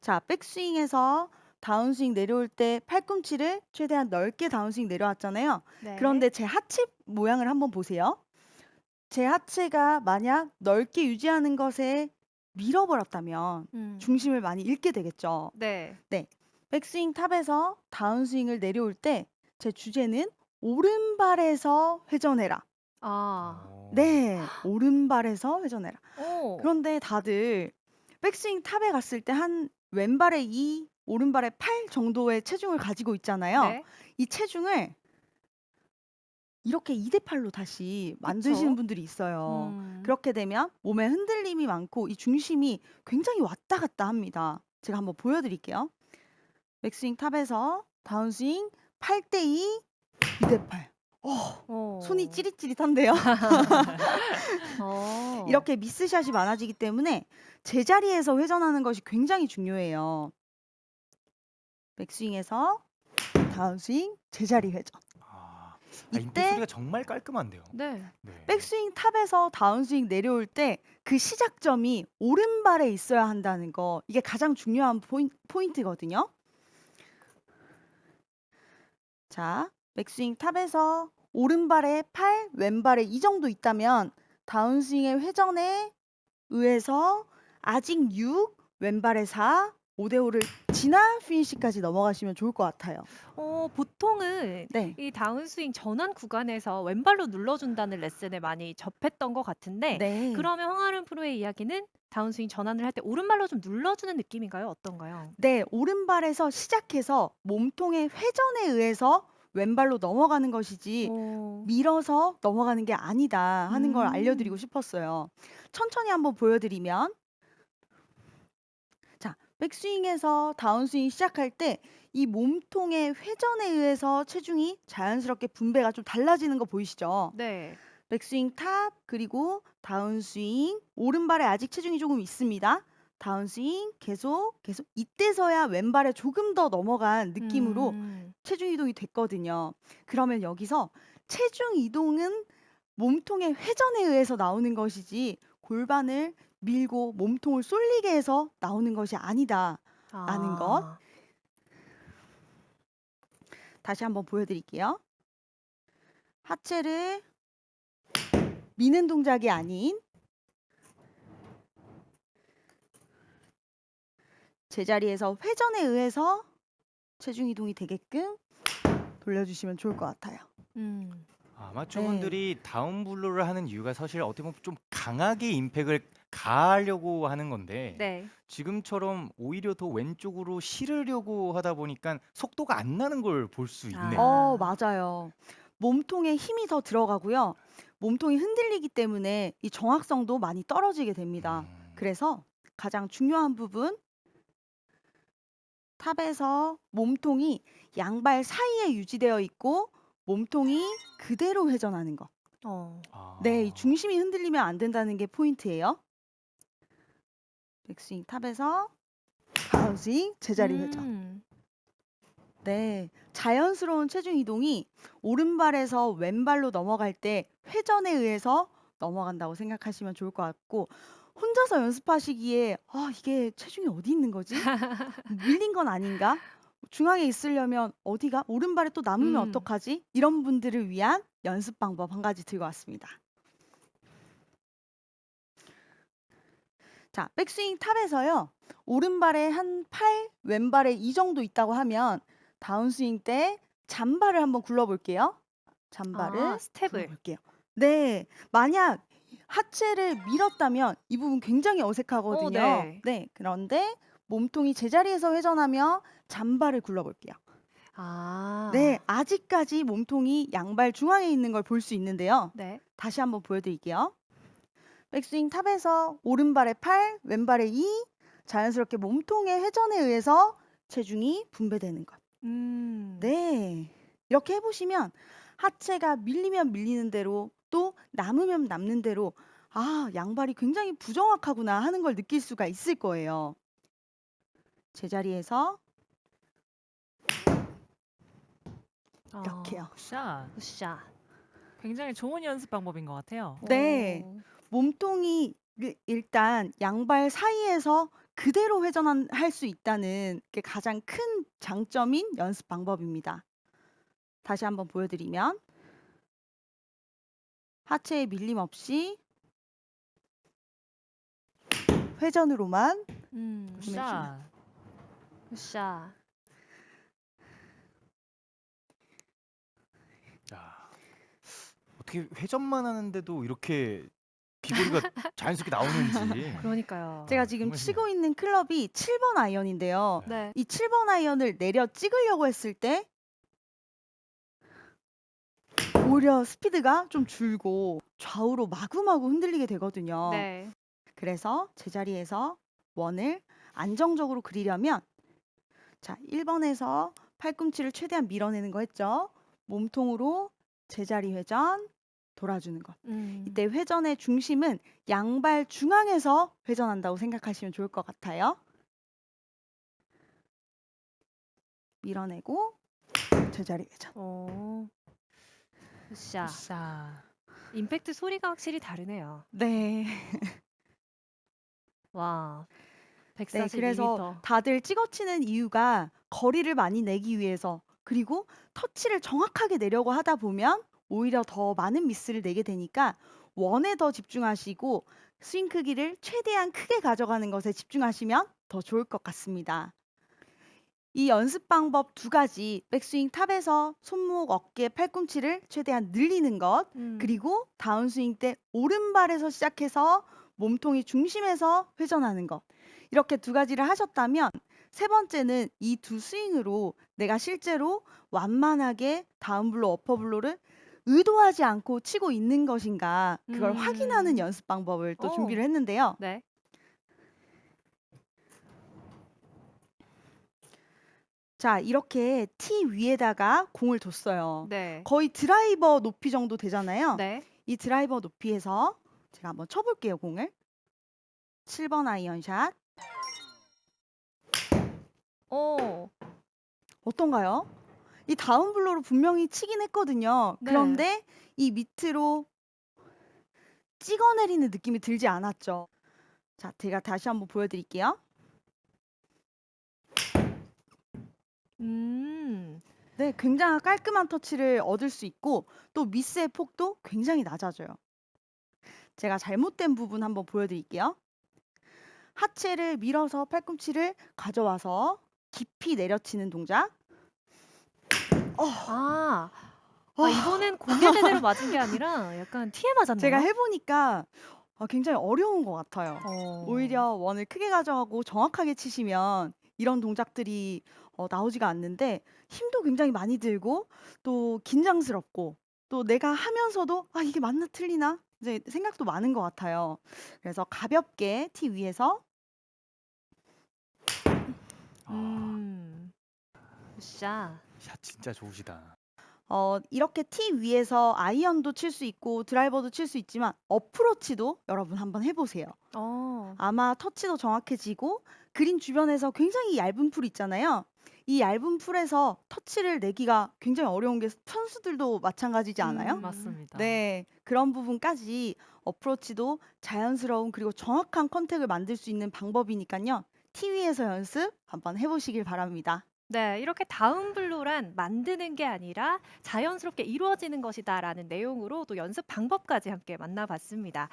자, 백스윙에서 다운스윙 내려올 때 팔꿈치를 최대한 넓게 다운스윙 내려왔잖아요. 네. 그런데 제 하체 모양을 한번 보세요. 제 하체가 만약 넓게 유지하는 것에 밀어버렸다면 음. 중심을 많이 잃게 되겠죠. 네. 백스윙 탑에서 다운스윙을 내려올 때 제 주제는 오른발에서 회전해라. 아. 어. 네, 오른발에서 회전해라. 오. 그런데 다들 백스윙 탑에 갔을 때 한 왼발에 2, 오른발에 8 정도의 체중을 가지고 있잖아요. 네. 이 체중을 이렇게 2 대 8 로 다시 만드시는 그쵸. 분들이 있어요. 음. 그렇게 되면 몸에 흔들림이 많고 이 중심이 굉장히 왔다 갔다 합니다. 제가 한번 보여드릴게요. 백스윙 탑에서 다운스윙 8 대 2, 2 대 8. 어, 어. 손이 찌릿찌릿한데요. 어. 이렇게 미스샷이 많아지기 때문에 제자리에서 회전하는 것이 굉장히 중요해요. 백스윙에서 다운스윙 제자리 회전. 아, 아, 이때 소리가 정말 깔끔한데요. 네. 네. 백스윙 탑에서 다운스윙 내려올 때 그 시작점이 오른발에 있어야 한다는 거 이게 가장 중요한 포인, 포인트거든요. 자, 백스윙 탑에서 오른발에 8, 왼발에 이 정도 있다면 다운스윙의 회전에 의해서 아직 6, 왼발에 4, 5대5를 지나 피니시까지 넘어가시면 좋을 것 같아요. 어, 보통은 네. 이 다운스윙 전환 구간에서 왼발로 눌러준다는 레슨을 많이 접했던 것 같은데 네. 그러면 황아름 프로의 이야기는 다운스윙 전환을 할 때 오른발로 좀 눌러주는 느낌인가요? 어떤가요? 네, 오른발에서 시작해서 몸통의 회전에 의해서 왼발로 넘어가는 것이지 오. 밀어서 넘어가는 게 아니다 하는 걸 음. 알려드리고 싶었어요. 천천히 한번 보여드리면 자, 백스윙에서 다운스윙 시작할 때 이 몸통의 회전에 의해서 체중이 자연스럽게 분배가 좀 달라지는 거 보이시죠? 네. 백스윙 탑 그리고 다운스윙 오른발에 아직 체중이 조금 있습니다. 다운스윙 계속 계속 이때서야 왼발에 조금 더 넘어간 느낌으로 음. 체중 이동이 됐거든요. 그러면 여기서 체중 이동은 몸통의 회전에 의해서 나오는 것이지 골반을 밀고 몸통을 쏠리게 해서 나오는 것이 아니다. 라는 것. 아. 다시 한번 보여드릴게요. 하체를 미는 동작이 아닌 제자리에서 회전에 의해서 체중 이동이 되게끔 돌려주시면 좋을 것 같아요. 음. 아마추어분들이 다운블로를 하는 이유가 사실 어떻게 보면 좀 강하게 임팩을 가하려고 하는 건데 네. 지금처럼 오히려 더 왼쪽으로 실으려고 하다 보니까 속도가 안 나는 걸 볼 수 있네요. 아. 어, 맞아요. 몸통에 힘이 더 들어가고요. 몸통이 흔들리기 때문에 이 정확성도 많이 떨어지게 됩니다. 음. 그래서 가장 중요한 부분 탑에서 몸통이 양발 사이에 유지되어 있고 몸통이 그대로 회전하는 것. 어. 네, 이 아. 중심이 흔들리면 안 된다는 게 포인트예요. 백스윙 탑에서 다운스윙 제자리 회전. 음. 네, 자연스러운 체중 이동이 오른발에서 왼발로 넘어갈 때 회전에 의해서 넘어간다고 생각하시면 좋을 것 같고 혼자서 연습하시기에 아, 이게 체중이 어디 있는 거지? 밀린 건 아닌가? 중앙에 있으려면 어디가? 오른발에 또 남으면 음. 어떡하지? 이런 분들을 위한 연습 방법 한 가지 들고 왔습니다. 자, 백스윙 탑에서요. 오른발에 한 8, 왼발에 이 정도 있다고 하면 다운스윙 때 잔발을 한번 굴러 볼게요. 잔발을 아, 스텝을. 굴러 볼게요. 네, 만약 하체를 밀었다면 이 부분 굉장히 어색하거든요. 네. 네, 그런데 몸통이 제자리에서 회전하며 잔발을 굴러볼게요. 아. 네, 아직까지 몸통이 양발 중앙에 있는 걸 볼 수 있는데요. 네. 다시 한번 보여드릴게요. 백스윙 탑에서 오른발에 8, 왼발에 2, 자연스럽게 몸통의 회전에 의해서 체중이 분배되는 것. 음. 네, 이렇게 해보시면 하체가 밀리면 밀리는 대로 또 남으면 남는 대로 아, 양발이 굉장히 부정확하구나 하는 걸 느낄 수가 있을 거예요. 제자리에서 이렇게요. 샷. 굿샷. 굉장히 좋은 연습 방법인 것 같아요. 네. 오. 몸통이 일- 일단 양발 사이에서 그대로 회전할 수 있다는 게 가장 큰 장점인 연습 방법입니다. 다시 한번 보여드리면 하체에 밀림 없이 회전으로만 음. 굿샷. 굿샷. 야, 어떻게 회전만 하는데도 이렇게 비거리가 자연스럽게 나오는지. 그러니까요. 제가 지금 정말 치고 있는 클럽이 7번 아이언인데요. 네. 이 7번 아이언을 내려 찍으려고 했을 때 오히려 스피드가 좀 줄고 좌우로 마구마구 흔들리게 되거든요. 네. 그래서 제자리에서 원을 안정적으로 그리려면 자, 1번에서 팔꿈치를 최대한 밀어내는 거 했죠. 몸통으로 제자리 회전 돌아주는 것. 음. 이때 회전의 중심은 양발 중앙에서 회전한다고 생각하시면 좋을 것 같아요. 밀어내고 제자리 회전. 오. 굿샷. 굿샷. 임팩트 소리가 확실히 다르네요. 네. 와. 네, 142m. 그래서 다들 찍어치는 이유가 거리를 많이 내기 위해서 그리고 터치를 정확하게 내려고 하다 보면 오히려 더 많은 미스를 내게 되니까 원에 더 집중하시고 스윙 크기를 최대한 크게 가져가는 것에 집중하시면 더 좋을 것 같습니다. 이 연습 방법 두 가지, 백스윙 탑에서 손목, 어깨, 팔꿈치를 최대한 늘리는 것, 음. 그리고 다운스윙 때 오른발에서 시작해서 몸통이 중심에서 회전하는 것. 이렇게 두 가지를 하셨다면 세 번째는 이두 스윙으로 내가 실제로 완만하게 다운블로, 어퍼블로를 의도하지 않고 치고 있는 것인가 그걸 확인하는 음. 연습 방법을 또 오. 준비를 했는데요. 네. 자, 이렇게 티 위에다가 공을 뒀어요. 네. 거의 드라이버 높이 정도 되잖아요. 네. 이 드라이버 높이에서 제가 한번 쳐볼게요, 공을. 7번 아이언샷. 오. 어떤가요? 이 다운블로로 분명히 치긴 했거든요. 네. 그런데 이 밑으로 찍어내리는 느낌이 들지 않았죠. 자, 제가 다시 한번 보여드릴게요. 음. 네, 굉장히 깔끔한 터치를 얻을 수 있고 또 미스의 폭도 굉장히 낮아져요. 제가 잘못된 부분 한번 보여드릴게요. 하체를 밀어서 팔꿈치를 가져와서 깊이 내려치는 동작. 어, 아. 어, 아, 이번엔 공에 제대로 맞은 게 아니라 약간 티에 맞았네요. 제가 해보니까 어, 굉장히 어려운 것 같아요. 어. 오히려 원을 크게 가져가고 정확하게 치시면 이런 동작들이 어, 나오지가 않는데 힘도 굉장히 많이 들고 또 긴장스럽고 또 내가 하면서도 아 이게 맞나 틀리나 이제 생각도 많은 것 같아요. 그래서 가볍게 티 위에서 아, 음. 굿샷. 샷 진짜 좋으시다. 어, 이렇게 티 위에서 아이언도 칠 수 있고 드라이버도 칠 수 있지만 어프로치도 여러분 한번 해보세요. 어. 아마 터치도 정확해지고 그린 주변에서 굉장히 얇은 풀 있잖아요. 이 얇은 풀에서 터치를 내기가 굉장히 어려운 게 선수들도 마찬가지지 않아요? 음. 맞습니다. 네, 그런 부분까지 어프로치도 자연스러운 그리고 정확한 컨택을 만들 수 있는 방법이니까요. TV에서 연습 한번 해보시길 바랍니다. 네, 이렇게 다운블로란 만드는 게 아니라 자연스럽게 이루어지는 것이다라는 내용으로 또 연습 방법까지 함께 만나봤습니다.